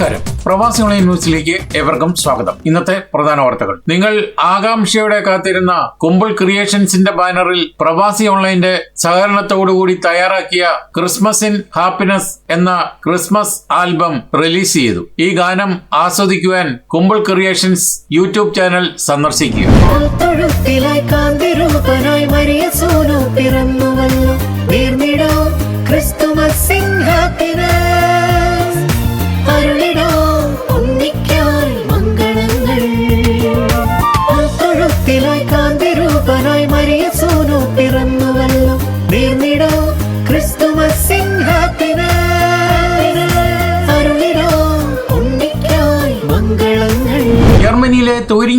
നമസ്കാരം. പ്രവാസി ഓൺലൈൻ ന്യൂസിലേക്ക് ഏവർക്കും സ്വാഗതം. ഇന്നത്തെ പ്രധാന വാർത്തകൾ. നിങ്ങൾ ആകാംക്ഷയോടെ കാത്തിരുന്ന കുമ്പിൾ ക്രിയേഷൻസിന്റെ ബാനറിൽ പ്രവാസി ഓൺലൈന്റെ സഹകരണത്തോടുകൂടി തയ്യാറാക്കിയ ക്രിസ്മസ് ഇൻ ഹാപ്പിനെസ് എന്ന ക്രിസ്മസ് ആൽബം റിലീസ് ചെയ്തു. ഈ ഗാനം ആസ്വദിക്കുവാൻ കുമ്പിൾ ക്രിയേഷൻസ് യൂട്യൂബ് ചാനൽ സന്ദർശിക്കുക. Christmas happiness. திளைக்க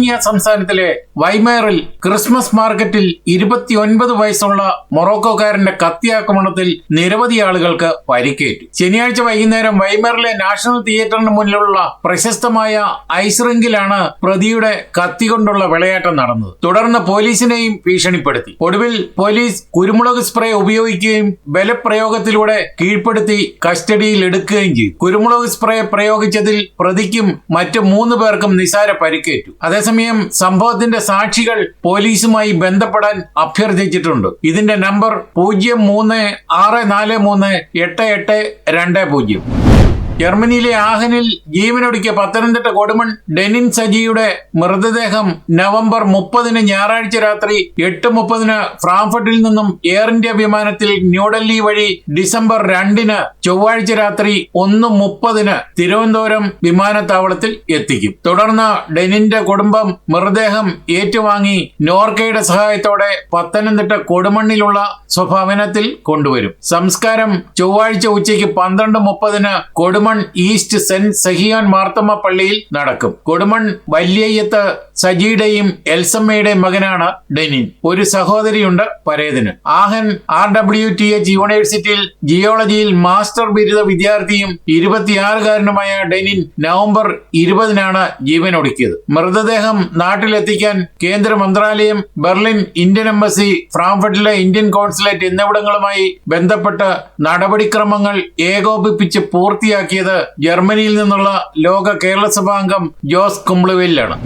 ജർമ്മനിയിലെ സംസ്ഥാനത്തിലെ വൈമേറിൽ ക്രിസ്മസ് മാർക്കറ്റിൽ ഇരുപത്തിയൊൻപത് വയസ്സുള്ള മൊറോക്കോക്കാരന്റെ കത്തിയാക്രമണത്തിൽ നിരവധി ആളുകൾക്ക് പരിക്കേറ്റു. ശനിയാഴ്ച വൈകുന്നേരം വൈമേറിലെ നാഷണൽ തിയേറ്ററിന് മുന്നിലുള്ള പ്രശസ്തമായ ഐസ് പ്രതിയുടെ കത്തി കൊണ്ടുള്ള വിളയാട്ടം നടന്നത്. തുടർന്ന് പോലീസിനെയും ഭീഷണിപ്പെടുത്തി. ഒടുവിൽ പോലീസ് കുരുമുളക് സ്പ്രേ ഉപയോഗിക്കുകയും ബലപ്രയോഗത്തിലൂടെ കീഴ്പ്പെടുത്തി കസ്റ്റഡിയിൽ എടുക്കുകയും ചെയ്തു. കുരുമുളക് സ്പ്രേ പ്രയോഗിച്ചതിൽ പ്രതിക്കും മറ്റു മൂന്ന് പേർക്കും നിസാര പരിക്കേറ്റു. അതേസമയം സംഭവത്തിന്റെ സാക്ഷികൾ പോലീസുമായി ബന്ധപ്പെടാൻ അഭ്യർത്ഥിച്ചിട്ടുണ്ട്. ഇതിന്റെ നമ്പർ പൂജ്യം മൂന്ന് ആറ് നാല് മൂന്ന് എട്ട് എട്ട് രണ്ട് പൂജ്യം. ജർമ്മനിയിലെ ആഹനിൽ ജീവനൊടുക്കിയ പത്തനംതിട്ട കൊടുമൺ ഡെനിൻ സജിയുടെ മൃതദേഹം നവംബർ മുപ്പതിന് ഞായറാഴ്ച രാത്രി എട്ട് മുപ്പതിന് ഫ്രാങ്ക്ഫർട്ടിൽ നിന്നും എയർ ഇന്ത്യ വിമാനത്തിൽ ന്യൂഡൽഹി വഴി ഡിസംബർ രണ്ടിന് ചൊവ്വാഴ്ച രാത്രി ഒന്ന് മുപ്പതിന് തിരുവനന്തപുരം വിമാനത്താവളത്തിൽ എത്തിക്കും. തുടർന്ന് ഡെനിന്റെ കുടുംബം മൃതദേഹം ഏറ്റുവാങ്ങി നോർക്കയുടെ സഹായത്തോടെ പത്തനംതിട്ട കൊടുമണ്ണിലുള്ള സ്വഭവനത്തിൽ കൊണ്ടുവരും. സംസ്കാരം ചൊവ്വാഴ്ച ഉച്ചയ്ക്ക് പന്ത്രണ്ട് മുപ്പതിന് കൊടുമൺ ഈസ്റ്റ് സെന്റ് സഹിയാൻ മാർത്തമ്മ പള്ളിയിൽ നടക്കും. കൊടുമൺ വല്യയ്യത്ത് സജിയുടെയും എൽസമ്മയുടെയും മകനാണ് ഡെനിൻ. ഒരു സഹോദരിയുണ്ട് പരേതിന്. Aachen R W T H യൂണിവേഴ്സിറ്റിയിൽ ജിയോളജിയിൽ മാസ്റ്റർ ബിരുദ വിദ്യാർത്ഥിയും ഇരുപത്തിയാറുകാരനുമായ ഡെനിൻ നവംബർ ഇരുപതിനാണ് ജീവനൊടുക്കിയത്. മൃതദേഹം നാട്ടിലെത്തിക്കാൻ കേന്ദ്ര മന്ത്രാലയം ബെർലിൻ ഇന്ത്യൻ എംബസി ഫ്രാങ്ക്ഫർട്ടിലെ ഇന്ത്യൻ കോൺസുലേറ്റ് എന്നിവിടങ്ങളുമായി ബന്ധപ്പെട്ട് നടപടിക്രമങ്ങൾ ഏകോപിപ്പിച്ച് പൂർത്തിയാക്കിയത് ജർമ്മനിയിൽ നിന്നുള്ള ലോക കേരള സഭാംഗം ജോസ് കുംബ്ലുവിലാണ്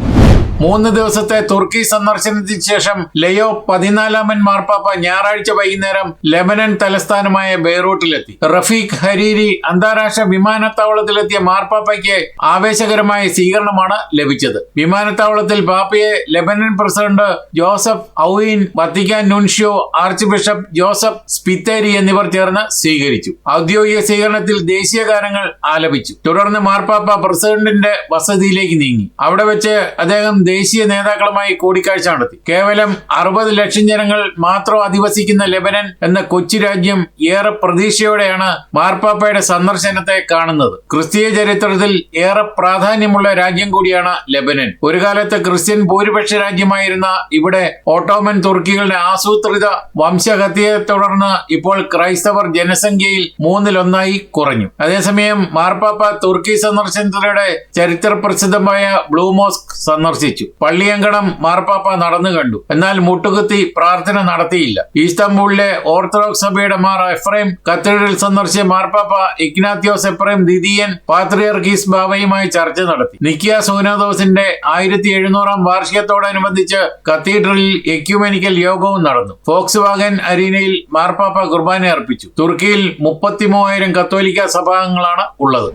മൂന്ന് ദിവസത്തെ തുർക്കി സന്ദർശനത്തിന് ശേഷം ലയോ പതിനാലാമൻ മാർപ്പാപ്പ ഞായറാഴ്ച വൈകുന്നേരം ലെബനൻ തലസ്ഥാനമായ ബെയ്റൂട്ടിലെത്തി. റഫീഖ് ഹരീരി അന്താരാഷ്ട്ര വിമാനത്താവളത്തിലെത്തിയ മാർപ്പാപ്പയ്ക്ക് ആവേശകരമായ സ്വീകരണമാണ് ലഭിച്ചത്. വിമാനത്താവളത്തിൽ പാപ്പയെ Lebanon president Joseph Aoun Vatican nuncio archbishop Joseph Spiteri എന്നിവർ ചേർന്ന് സ്വീകരിച്ചു. ഔദ്യോഗിക സ്വീകരണത്തിൽ ദേശീയ ഗാനങ്ങൾ ആലപിച്ചു. തുടർന്ന് മാർപ്പാപ്പ പ്രസിഡന്റിന്റെ വസതിയിലേക്ക് നീങ്ങി. അവിടെ വെച്ച് അദ്ദേഹം ദേശീയ നേതാക്കളുമായി കൂടിക്കാഴ്ച നടത്തി. കേവലം അറുപത് ലക്ഷം ജനങ്ങൾ മാത്രം അധിവസിക്കുന്ന ലെബനൻ എന്ന കൊച്ചു രാജ്യം ഏറെ പ്രതീക്ഷയോടെയാണ് മാർപ്പാപ്പയുടെ സന്ദർശനത്തെ കാണുന്നത്. ക്രിസ്തീയ ചരിത്രത്തിൽ ഏറെ പ്രാധാന്യമുള്ള രാജ്യം കൂടിയാണ് ലെബനൻ. ഒരു കാലത്ത് ക്രിസ്ത്യൻ ഭൂരിപക്ഷ രാജ്യമായിരുന്ന ഇവിടെ ഓട്ടോമൻ തുർക്കികളുടെ ആസൂത്രിത വംശഹത്യയെ തുടർന്ന് ഇപ്പോൾ ക്രൈസ്തവർ ജനസംഖ്യയിൽ മൂന്നിലൊന്നായി കുറഞ്ഞു. അതേസമയം മാർപ്പാപ്പ തുർക്കി സന്ദർശനത്തിലൂടെ ചരിത്ര പ്രസിദ്ധമായ ബ്ലൂ മോസ്ക് സന്ദർശിച്ചു. പള്ളിയങ്കണം മാർപ്പാപ്പ നടന്നു കണ്ടു. എന്നാൽ മുട്ടുകുത്തി പ്രാർത്ഥന നടത്തിയില്ല. ഈസ്തംബൂളിലെ ഓർത്തഡോക്സ് സഭയുടെ മാർ എഫ്രൈം കത്തീഡ്രൽ സന്ദർശിച്ച മാർപ്പാപ്പ ഇഗ്നാത്യോസ് എഫ്രൈം ദ്വിതീയൻ പാത്രിയർഗീസ് ബാബയുമായി ചർച്ച നടത്തി. നിക്കിയ സൂനോദോസിന്റെ ആയിരത്തി എഴുന്നൂറാം വാർഷികത്തോടനുബന്ധിച്ച് കത്തീഡ്രലിൽ എക്യുമെനിക്കൽ യോഗവും നടന്നു. ഫോക്സ് വാഗൻ അരീനയിൽ മാർപ്പാപ്പ കുർബാന അർപ്പിച്ചു. തുർക്കിയിൽ മുപ്പത്തിമൂവായിരം കത്തോലിക്ക സഭാംഗങ്ങളാണ് ഉള്ളത്.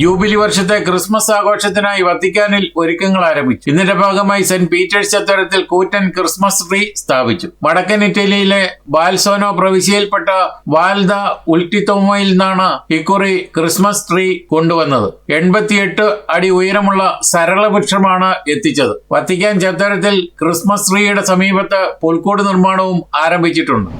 ജൂബിലി വർഷത്തെ ക്രിസ്മസ് ആഘോഷത്തിനായി വത്തിക്കാനിൽ ഒരുക്കങ്ങൾ ആരംഭിച്ചു. ഇതിന്റെ ഭാഗമായി സെന്റ് പീറ്റേഴ്സ് ചത്തരത്തിൽ കൂറ്റൻ ക്രിസ്മസ് ട്രീ സ്ഥാപിച്ചു. വടക്കൻ ഇറ്റലിയിലെ ബാൽസോനോ പ്രവിശ്യയിൽപ്പെട്ട വാൽദ ഉൾട്ടിത്തോമോയിൽ നിന്നാണ് ഇക്കുറി ക്രിസ്മസ് ട്രീ കൊണ്ടുവന്നത്. എൺപത്തിയെട്ട് അടി ഉയരമുള്ള സരള വൃക്ഷമാണ് എത്തിച്ചത്. വത്തിക്കാൻ ചത്തരത്തിൽ ക്രിസ്മസ് ട്രീയുടെ സമീപത്ത് പുൽക്കൂട് നിർമ്മാണവും ആരംഭിച്ചിട്ടുണ്ട്.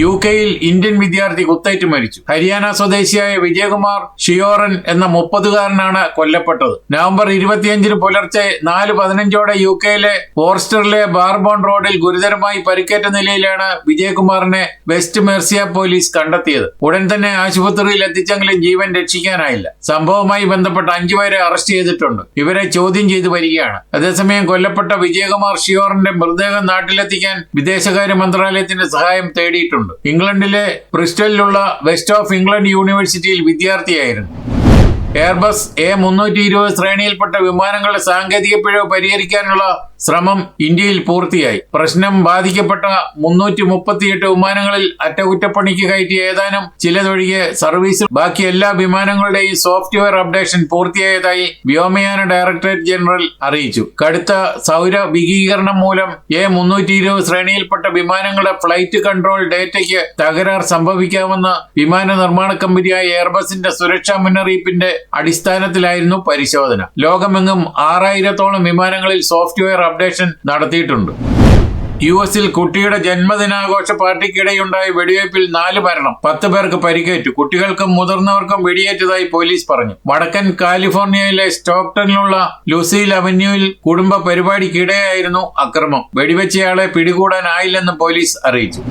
യു കെയിൽ ഇന്ത്യൻ വിദ്യാർത്ഥി കുത്തേറ്റ് മരിച്ചു. ഹരിയാന സ്വദേശിയായ വിജയകുമാർ ഷിയോറൻ എന്ന മുപ്പതുകാരനാണ് കൊല്ലപ്പെട്ടത്. നവംബർ ഇരുപത്തിയഞ്ചിന് പുലർച്ചെ നാല് പതിനഞ്ചോടെ യു കെയിലെ ഫോർസ്റ്ററിലെ ബാർബോൺ റോഡിൽ ഗുരുതരമായി പരിക്കേറ്റ നിലയിലാണ് വിജയകുമാറിനെ വെസ്റ്റ് മെർസിയ പോലീസ് കണ്ടെത്തിയത്. ഉടൻ തന്നെ ആശുപത്രിയിൽ എത്തിച്ചെങ്കിലും ജീവൻ രക്ഷിക്കാനായില്ല. സംഭവവുമായി ബന്ധപ്പെട്ട് അഞ്ചുപേരെ അറസ്റ്റ് ചെയ്തിട്ടുണ്ട്. ഇവരെ ചോദ്യം ചെയ്തു വരികയാണ്. അതേസമയം കൊല്ലപ്പെട്ട വിജയകുമാർ ഷിയോറിന്റെ മൃതദേഹം നാട്ടിലെത്തിക്കാൻ വിദേശകാര്യ മന്ത്രാലയത്തിന്റെ സഹായം തേടിയിട്ടുണ്ട്. ഇംഗ്ലണ്ടിലെ ബ്രിസ്റ്റലിലുള്ള വെസ്റ്റ് ഓഫ് ഇംഗ്ലണ്ട് യൂണിവേഴ്സിറ്റിയിൽ വിദ്യാർത്ഥിയായിരുന്നു. എയർബസ് എ മുന്നൂറ്റി ഇരുപത് ശ്രേണിയിൽപ്പെട്ട വിമാനങ്ങളുടെ സാങ്കേതിക പിഴവ് പരിഹരിക്കാനുള്ള ശ്രമം ഇന്ത്യയിൽ പൂർത്തിയായി. പ്രശ്നം ബാധിക്കപ്പെട്ട മുന്നൂറ്റി മുപ്പത്തിയെട്ട് വിമാനങ്ങളിൽ അറ്റകുറ്റപ്പണിക്ക് കയറ്റിയ ഏതാനും ചിലതൊഴികെ സർവീസിൽ ബാക്കി എല്ലാ വിമാനങ്ങളുടെയും സോഫ്റ്റ്വെയർ അപ്ഡേഷൻ പൂർത്തിയായതായി വ്യോമയാന ഡയറക്ടറേറ്റ് ജനറൽ അറിയിച്ചു. കടുത്ത സൗര വികീകരണം മൂലം എ മുന്നൂറ്റി ഇരുപത് ശ്രേണിയിൽപ്പെട്ട വിമാനങ്ങളുടെ ഫ്ലൈറ്റ് കൺട്രോൾ ഡേറ്റയ്ക്ക് തകരാർ സംഭവിക്കാമെന്ന് വിമാന നിർമ്മാണ കമ്പനിയായ എയർബസിന്റെ സുരക്ഷാ മുന്നറിയിപ്പിന്റെ അടിസ്ഥാനത്തിലായിരുന്നു പരിശോധന. ലോകമെങ്ങും ആറായിരത്തോളം വിമാനങ്ങളിൽ സോഫ്റ്റ്വെയർ അപ്ഡേഷൻ നടത്തിയിട്ടുണ്ട്. യു എസിൽ കുട്ടിയുടെ ജന്മദിനാഘോഷ പാർട്ടിക്കിടെയുണ്ടായ വെടിവയ്പിൽ നാല് മരണം പത്ത് പേർക്ക് പരിക്കേറ്റു. കുട്ടികൾക്കും മുതിർന്നവർക്കും വെടിയേറ്റതായി പോലീസ് പറഞ്ഞു. വടക്കൻ കാലിഫോർണിയയിലെ സ്റ്റോക്ടണിലുള്ള ലൂസി അവന്യൂവിൽ കുടുംബ പരിപാടിക്കിടെയായിരുന്നു അക്രമം. വെടിവെച്ചയാളെ പിടികൂടാനായില്ലെന്ന് പോലീസ് അറിയിച്ചു.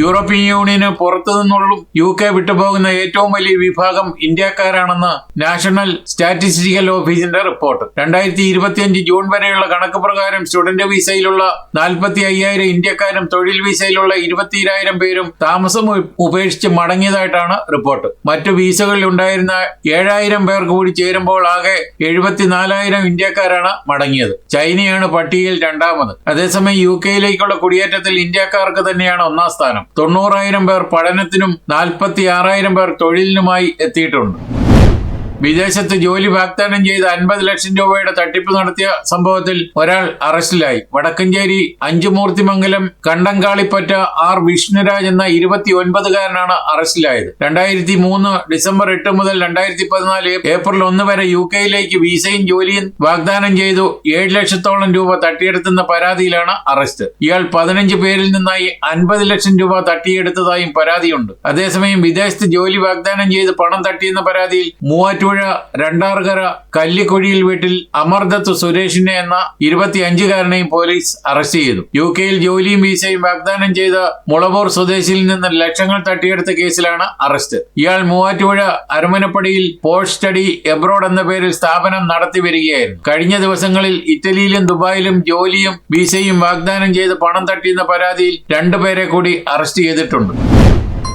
യൂറോപ്യൻ യൂണിയന് പുറത്തു നിന്നുള്ള യു കെ വിട്ടുപോകുന്ന ഏറ്റവും വലിയ വിഭാഗം ഇന്ത്യക്കാരാണെന്ന് നാഷണൽ സ്റ്റാറ്റിസ്റ്റിക്കൽ ഓഫീസിന്റെ റിപ്പോർട്ട്. രണ്ടായിരത്തി ഇരുപത്തിയഞ്ച് ജൂൺ വരെയുള്ള കണക്ക് പ്രകാരം സ്റ്റുഡന്റ് വിസയിലുള്ള നാൽപ്പത്തി അയ്യായിരം ഇന്ത്യക്കാരും തൊഴിൽ വിസയിലുള്ള ഇരുപത്തിരായിരം പേരും താമസം ഉപേക്ഷിച്ച് മടങ്ങിയതായിട്ടാണ് റിപ്പോർട്ട്. മറ്റു വിസകളിൽ ഉണ്ടായിരുന്ന ഏഴായിരം പേർ കൂടി ചേരുമ്പോൾ ആകെ എഴുപത്തിനാലായിരം ഇന്ത്യക്കാരാണ് മടങ്ങിയത്. ചൈനയാണ് പട്ടികയിൽ രണ്ടാമത്. അതേസമയം യു കെയിലേക്കുള്ള കുടിയേറ്റത്തിൽ ഇന്ത്യക്കാർക്ക് തന്നെയാണ് ഒന്നാം സ്ഥാനം. തൊണ്ണൂറായിരം പേർ പഠനത്തിനും നാൽപ്പത്തി ആറായിരം പേർ തൊഴിലിനുമായി എത്തിയിട്ടുണ്ട്. വിദേശത്ത് ജോലി വാഗ്ദാനം ചെയ്ത് അൻപത് ലക്ഷം രൂപയുടെ തട്ടിപ്പ് നടത്തിയ സംഭവത്തിൽ ഒരാൾ അറസ്റ്റിലായി. വടക്കഞ്ചേരി അഞ്ചുമൂർത്തിമംഗലം കണ്ടങ്കാളിപ്പറ്റ ആർ വിഷ്ണുരാജ് എന്ന ഇരുപത്തി ഒൻപതുകാരനാണ് അറസ്റ്റിലായത്. രണ്ടായിരത്തി മൂന്ന് ഡിസംബർ എട്ട് മുതൽ രണ്ടായിരത്തി പതിനാല് ഏപ്രിൽ ഒന്ന് വരെ യു കെയിലേക്ക് വിസയും ജോലിയും വാഗ്ദാനം ചെയ്തു ഏഴ് ലക്ഷത്തോളം രൂപ തട്ടിയെടുത്തെന്ന പരാതിയിലാണ് അറസ്റ്റ്. ഇയാൾ പതിനഞ്ച് പേരിൽ നിന്നായി അൻപത് ലക്ഷം രൂപ തട്ടിയെടുത്തതായും പരാതിയുണ്ട്. അതേസമയം വിദേശത്ത് ജോലി വാഗ്ദാനം ചെയ്ത് പണം തട്ടിയെന്ന പരാതിയിൽ മൂവാറ്റുപുഴ രണ്ടാർകര കല്ലിക്കുഴിയിൽ വീട്ടിൽ അമർദത്ത് സുരേഷിനെ എന്ന ഇരുപത്തിയഞ്ചുകാരനെയും പോലീസ് അറസ്റ്റ് ചെയ്തു. യു കെയിൽ ജോലിയും വീസയും വാഗ്ദാനം ചെയ്ത മുളവൂർ സ്വദേശിയിൽ നിന്ന് ലക്ഷങ്ങൾ തട്ടിയെടുത്ത കേസിലാണ് അറസ്റ്റ്. ഇയാൾ മൂവാറ്റുപുഴ അരമനപ്പടിയിൽ പോസ്റ്റ് സ്റ്റഡി എബ്രോഡ് എന്ന പേരിൽ സ്ഥാപനം നടത്തി വരികയായിരുന്നു. കഴിഞ്ഞ ദിവസങ്ങളിൽ ഇറ്റലിയിലും ദുബായിലും ജോലിയും വീസയും വാഗ്ദാനം ചെയ്ത് പണം തട്ടിയെന്ന പരാതിയിൽ രണ്ടുപേരെ കൂടി അറസ്റ്റ് ചെയ്തിട്ടുണ്ട്.